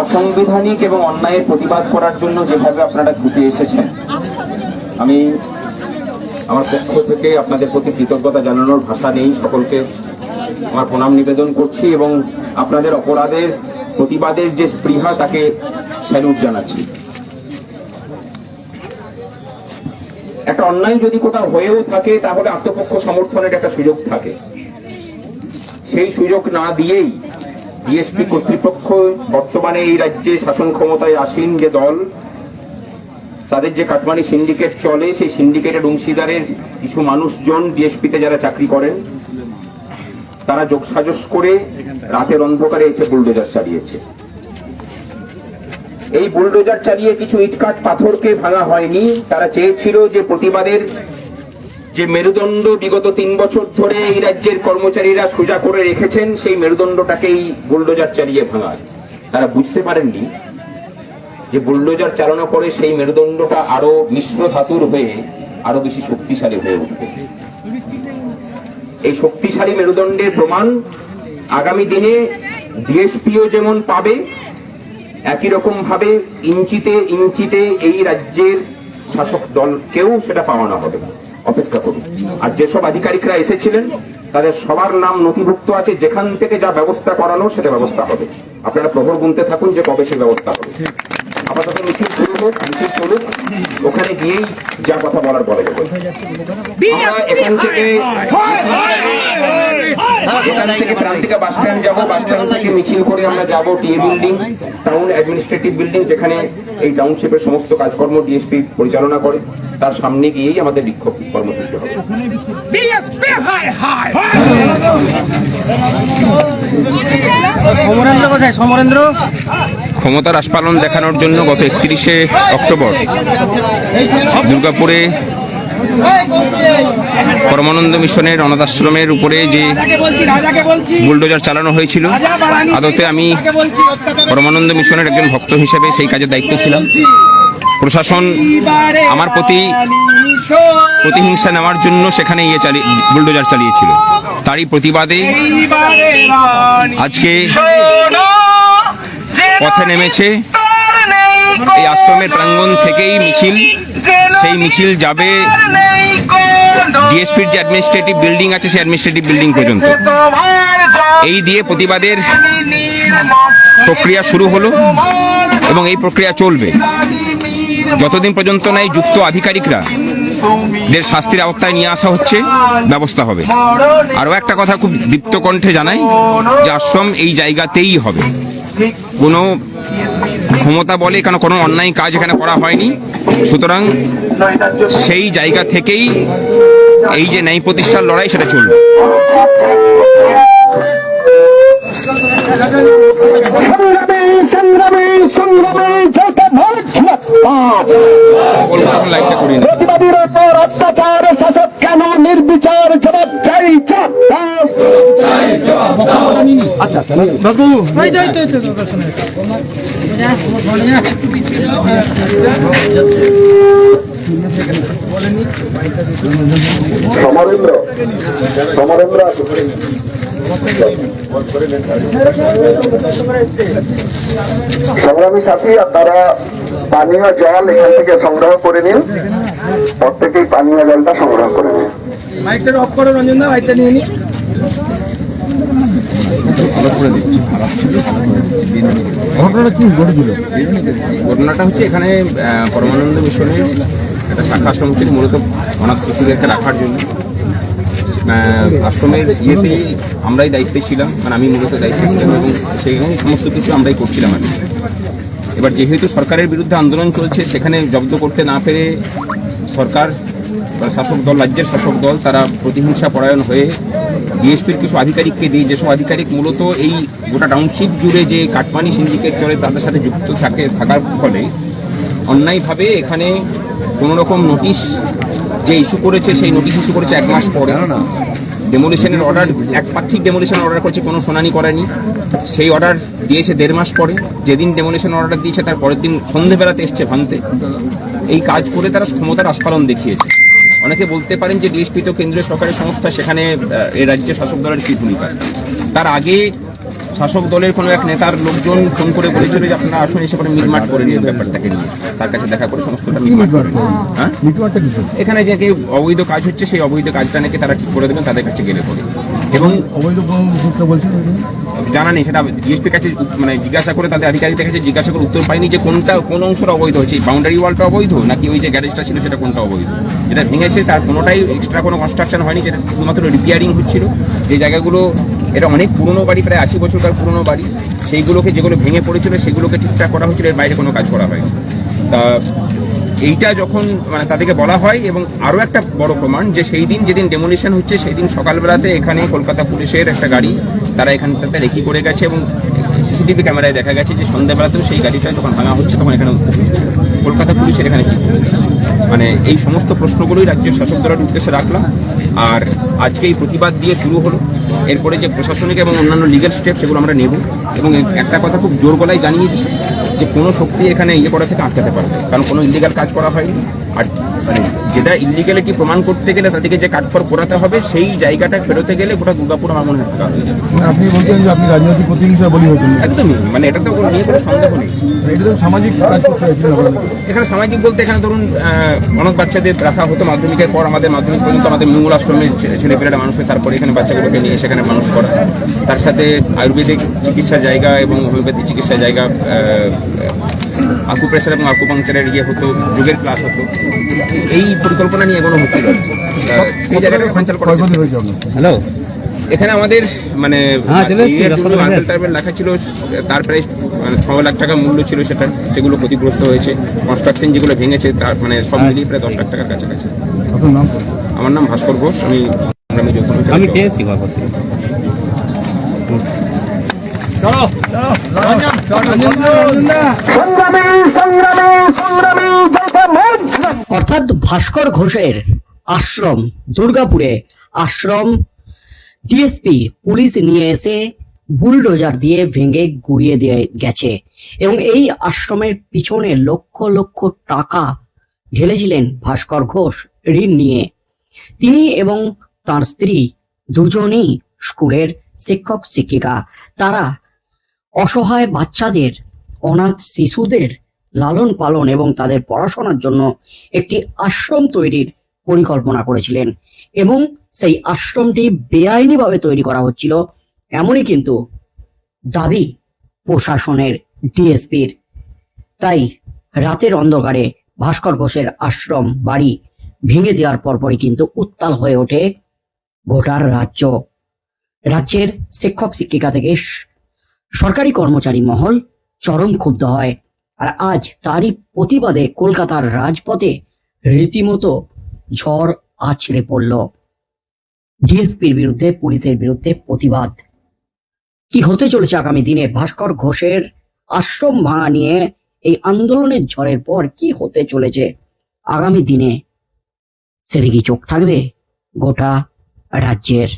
অসাংবিধানিক এবং অন্যায়ের প্রতিবাদ করার জন্য যেভাবে আপনারা ছুটে এসেছেন, আমি আমার পক্ষ থেকে আপনাদের প্রতি কৃতজ্ঞতা জানানোর ভাষা নেই। সকলকে আমার প্রণাম নিবেদন করছি এবং আপনাদের অপরাধের, প্রতিবাদের যে স্পৃহা, তাকে স্যালুট জানাচ্ছি। একটা অন্যায় যদি কোথাও হয়েও থাকে, তাহলে আত্মপক্ষ সমর্থনের একটা সুযোগ থাকে। সেই সুযোগ না দিয়েই ডিএসপি কর্তৃপক্ষ বর্তমানে এই রাজ্যে শাসন ক্ষমতায় আসীন যে দল, তাদের যে কাটমানি সিন্ডিকেট চলে, সেই সিন্ডিকেটের অংশীদারের কিছু মানুষজন ডিএসপিতে যারা চাকরি করেন, তারা যোগসাজস করে রাতের অন্ধকারে এসে বুলডোজার চালিয়েছে। এই বুলডোজার চালিয়ে কিছু ইটকাট পাথরকে ভাঙা হয়নি। তারা চেয়েছিল যে প্রতিবাদের যে মেরুদণ্ড বিগত তিন বছর ধরে এই রাজ্যের কর্মচারীরা সোজা করে রেখেছেন, সেই মেরুদণ্ডটাকেই বুলডোজার চালিয়ে ভাঙার। তারা বুঝতে পারেননি যে বুলডোজার চালনা করে সেই মেরুদণ্ডটা আরও মিশ্র ধাতুর হয়ে আরও বেশি শক্তিশালী হয়ে উঠবে। এই শক্তিশালী মেরুদণ্ডের প্রমাণ আগামী দিনে ডিএসপিও যেমন পাবে, একই রকম ভাবে ইঞ্চিতে ইঞ্চিতে এই রাজ্যের শাসক দলকেও সেটা পাওয়ানো হবে। অপেক্ষা করুন। আর যেসব আধিকারিকরা এসেছিলেন, তাদের সবার নাম নথিভুক্ত আছে, যেখান থেকে যা ব্যবস্থা করানো সেটা ব্যবস্থা হবে। আপনারা প্রহর গুনতে থাকুন যে কবে সে ব্যবস্থা হবে। আপাতত মিছিল শুরু হোক মিছিল চলুক ওখানে গিয়েই যা কথা বলার বলা যাবে আমরা এখান থেকে এখান থেকে প্রান্তিকা বাস স্ট্যান্ড যাব বাস স্ট্যান্ড থেকে মিছিল করে আমরা যাব TA building town administrative building যেখানে এই টাউনশিপের সমস্ত কাজকর্ম ডিএসপি পরিচালনা করে। তার সামনে গিয়েই আমাদের বিক্ষোভ কর্মসূচি হবে। সমরেন্দ্র কোথায়? সমরেন্দ্র? ক্ষমতার আস্পালন দেখানোর জন্য গত একত্রিশে অক্টোবর দুর্গাপুরে পরমানন্দ মিশনের অনাথ আশ্রমের উপরে যে বুলডোজার চালানো হয়েছিল, আদতে আমি পরমানন্দ মিশনের একজন ভক্ত হিসেবে সেই কাজের দায়িত্ব ছিলাম। প্রশাসন আমার প্রতি প্রতিহিংসা নেওয়ার জন্য সেখানে ইয়ে চালিয়ে বুলডোজার চালিয়েছিল। তারই প্রতিবাদে আজকে পথে নেমেছে। এই আশ্রমের প্রাঙ্গণ থেকেই মিছিল। সেই মিছিল যাবে ডিএসপির যে অ্যাডমিনিস্ট্রেটিভ বিল্ডিং আছে সেই অ্যাডমিনিস্ট্রেটিভ বিল্ডিং পর্যন্ত। এই দিয়ে প্রতিবাদের প্রক্রিয়া শুরু হলো এবং এই প্রক্রিয়া চলবে। যতদিন পর্যন্ত না এই যুক্ত আধিকারিকরা দের শাস্তির আওতায় নিয়ে আসা হচ্ছে ব্যবস্থা হবে। আরও একটা কথা খুব দীপ্ত কণ্ঠে জানাই যে আশ্রম এই জায়গাতেই হবে। কোনো ক্ষমতা বলে কেন কোনো অন্যায় কাজ এখানে করা হয়নি। সুতরাং সেই জায়গা থেকেই এই যে ন্যায় প্রতিষ্ঠার লড়াই সেটা চলবে। অত্যাচার, শাসক কেন নির্বিচার, জবাব চাই সমরেন্দ্র সমরেন্দ্র সংগ্রামী সাথী আপনারা পানীয় জল এখান থেকে সংগ্রহ করে নিন। প্রত্যেকেই পানীয় জলটা সংগ্রহ করে নিন। মাইকটা অফ করো রঞ্জন দা মাইকটা নিয়ে নি ঘটনাটা হচ্ছে এখানে পরমানন্দ মিশনের একটা শাখা আশ্রম ছিল মূলত অনাথ শিশুদেরকে রাখার জন্য আশ্রমের ইয়েতে আমরাই দায়িত্বে ছিলাম মানে আমি মূলত দায়িত্বে ছিলাম এবং সেইখানে সমস্ত কিছু আমরাই করছিলাম আর। এবার যেহেতু সরকারের বিরুদ্ধে আন্দোলন চলছে, সেখানে জব্দ করতে না পেরে সরকার শাসক দল, রাজ্যের শাসক দল, তারা প্রতিহিংসা পরায়ণ হয়ে ডিএসপির কিছু আধিকারিককে দিয়ে যেসব আধিকারিক মূলত এই গোটা টাউনশিপ জুড়ে যে কাটমানি সিন্ডিকেট চলে তাদের সাথে যুক্ত থাকে থাকার ফলে অন্যায়ভাবে এখানে কোনো রকম নোটিশ যে ইস্যু করেছে সেই নোটিশ ইস্যু করেছে এক মাস পরে। না ডেমোলিশনের অর্ডার একপাক্ষিক ডেমোলিশন অর্ডার করেছে কোনো শুনানি করেনি। সেই অর্ডার দিয়েছে দেড় মাস পরে। যেদিন ডেমোলিশন অর্ডার দিয়েছে তার পরের দিন সন্ধেবেলাতে এসছে ভাঙতে। এই কাজ করে তারা ক্ষমতার আস্ফালন দেখিয়েছে। অনেকে বলতে পারেন যে ডিএসপি তো কেন্দ্রীয় সরকারি সংস্থা সেখানে এ রাজ্যে শাসক দলের কি ভূমিকা? তার আগে শাসক দলের কোনো এক নেতার লোকজন ফোন করে বলেছিল যে আপনারা আসুন এসে করে মিটমাট করে নিন ব্যাপারটাকে নিয়ে। তার কাছে দেখা করে সমস্তটা মিটমাট করে হ্যাঁ? এখানে যে কি অবৈধ কাজ হচ্ছে সেই অবৈধ কাজটা নাকি তারা ঠিক করে দেবেন তাদের কাছে গেলে পরে। এবং অবৈধ জানা নেই, সেটা জিএসপির কাছে মানে জিজ্ঞাসা করে তাদের আধিকারিকদের কাছে জিজ্ঞাসা করে উত্তর পাইনি যে কোনটা, কোন অংশটা অবৈধ হয়েছে বাউন্ডারি ওয়ালটা অবৈধ, নাকি ওই যে গ্যারেজটা ছিল সেটা কোনটা অবৈধ? যেটা ভেঙেছে, তার কোনোটাই এক্সট্রা কোনো কনস্ট্রাকশন হয়নি, যেটা শুধুমাত্র রিপেয়ারিং হচ্ছিল। যে জায়গাগুলো, এটা অনেক পুরনো বাড়ি, প্রায় আশি বছরকার পুরনো বাড়ি, সেইগুলোকে যেগুলো ভেঙে পড়েছিল, সেগুলোকে ঠিকঠাক করা হচ্ছিল এর বাইরে কোনো কাজ করা হয়নি। তা এইটা যখন মানে তাদেরকে বলা হয়, এবং আরও একটা বড় প্রমাণ যে সেই দিন যেদিন ডেমোলিশন হচ্ছে সেই দিন সকালবেলাতে এখানে কলকাতা পুলিশের একটা গাড়ি তারা এখানটাতে রেকি করে গেছে এবং সিসিটিভি ক্যামেরায় দেখা গেছে যে সন্ধ্যাবেলাতেও সেই গাড়িটা যখন ভাঙা হচ্ছে, তখন এখানে কলকাতা পুলিশের এখানে কি মানে এই সমস্ত প্রশ্নগুলোই রাজ্য শাসক দলের উদ্দেশ্যে রাখলাম। আর আজকে এই প্রতিবাদ দিয়ে শুরু হলো। এরপরে যে প্রশাসনিক এবং অন্যান্য লিগেল স্টেপ সেগুলো আমরা নেব। এবং একটা কথা খুব জোর গলায় জানিয়ে দিই যে কোনো শক্তি এখানে ইয়ে করা থেকে আটকাতে পারবে। কারণ কোনো ইলিগাল কাজ করা হয়নি। আর মানে যেটা ইলিগালিটি প্রমাণ করতে গেলে তাদেরকে যে কাঠখড় পোড়াতে হবে সেই জায়গাটা ফেরোতে গেলে গোটা দুর্গাপুর আমার মনে হয় হয়ে মানে আপনি বলছেন যে আপনি রাজনৈতিক প্রতিহিংসা বলি হয়েছেন একদমই মানে এটা তো কোনো- নিয়ে কোনো সন্দেহ নেই। এটা তো সামাজিক কাজ করতে এখানে সামাজিক বলতে এখানে ধরুন অনাথ বাচ্চাদের রাখা হতো মাধ্যমিকের পর আমাদের মাধ্যমিক পর্যন্ত আমাদের মূল আশ্রমের ছেলেপেলেরা মানুষ হয় তারপরে এখানে বাচ্চাগুলোকে নিয়ে সেখানে মানুষ করা। তার সাথে আয়ুর্বেদিক চিকিৎসা জায়গা এবং হোমিওপ্যাথি চিকিৎসা জায়গা আকুপ্রেশার এবং আকুপাংচারের ইয়ে হতো যোগের ক্লাস হতো। এই পরিকল্পনা নিয়ে এগোনো হচ্ছিল সেই করা আপনার হ্যালো? এখানে আমাদের মানে হ্যাঁ। টাইপের লেখা ছিল তার প্রায় মানে ছ লাখ টাকা মূল্য ছিল সেটা সেগুলো ক্ষতিগ্রস্ত হয়েছে। কনস্ট্রাকশন যেগুলো ভেঙেছে তার মানে সব আচ্ছা। মিলিয়ে প্রায় দশ লাখ টাকার কাছাকাছি। আমার নাম ভাস্কর ঘোষ আমি সংগ্রামী মঞ্চের আমি অর্থাৎ ভাস্কর ঘোষের আশ্রম দুর্গাপুরে আশ্রম ডিএসপি পুলিশ নিয়ে এসে বুলডোজার দিয়ে ভেঙে গুড়িয়ে দিয়ে গেছে এবং এই আশ্রমের পিছনে লক্ষ লক্ষ টাকা ঢেলেছিলেন ভাস্কর ঘোষ ঋণ নিয়ে। তিনি এবং তার স্ত্রী দুজনেই স্কুলের শিক্ষক শিক্ষিকা তারা অসহায় বাচ্চাদের, অনাথ শিশুদের লালন পালন এবং তাদের পড়াশোনার জন্য একটি আশ্রম তৈরির পরিকল্পনা করেছিলেন এবং সেই আশ্রমটি বেআইনিভাবে তৈরি করা হচ্ছিল। এমনই কিন্তু দাবি প্রশাসনের ডিএসপির। তাই রাতের অন্ধকারে ভাস্কর ঘোষের আশ্রম বাড়ি ভেঙে দেওয়ার পরপরই কিন্তু উত্তাল হয়ে ওঠে গোটার রাজ্য। রাজ্যের শিক্ষক শিক্ষিকা থেকে সরকারি কর্মচারী মহল চরম ক্ষুব্ধ হয়। আর আজ তারই প্রতিবাদে কলকাতার রাজপথে রীতিমতো ঝড় আছড়ে পড়ল। ডিএসপির বিরুদ্ধে, পুলিশের বিরুদ্ধে প্রতিবাদ। কি হতে চলেছে আগামী দিনে? ভাস্কর ঘোষের আশ্রম ভাঙা নিয়ে এই আন্দোলনের ঝড়ের পর কি হতে চলেছে আগামী দিনে? সেদিকে চোখ থাকবে গোটা রাজ্যের।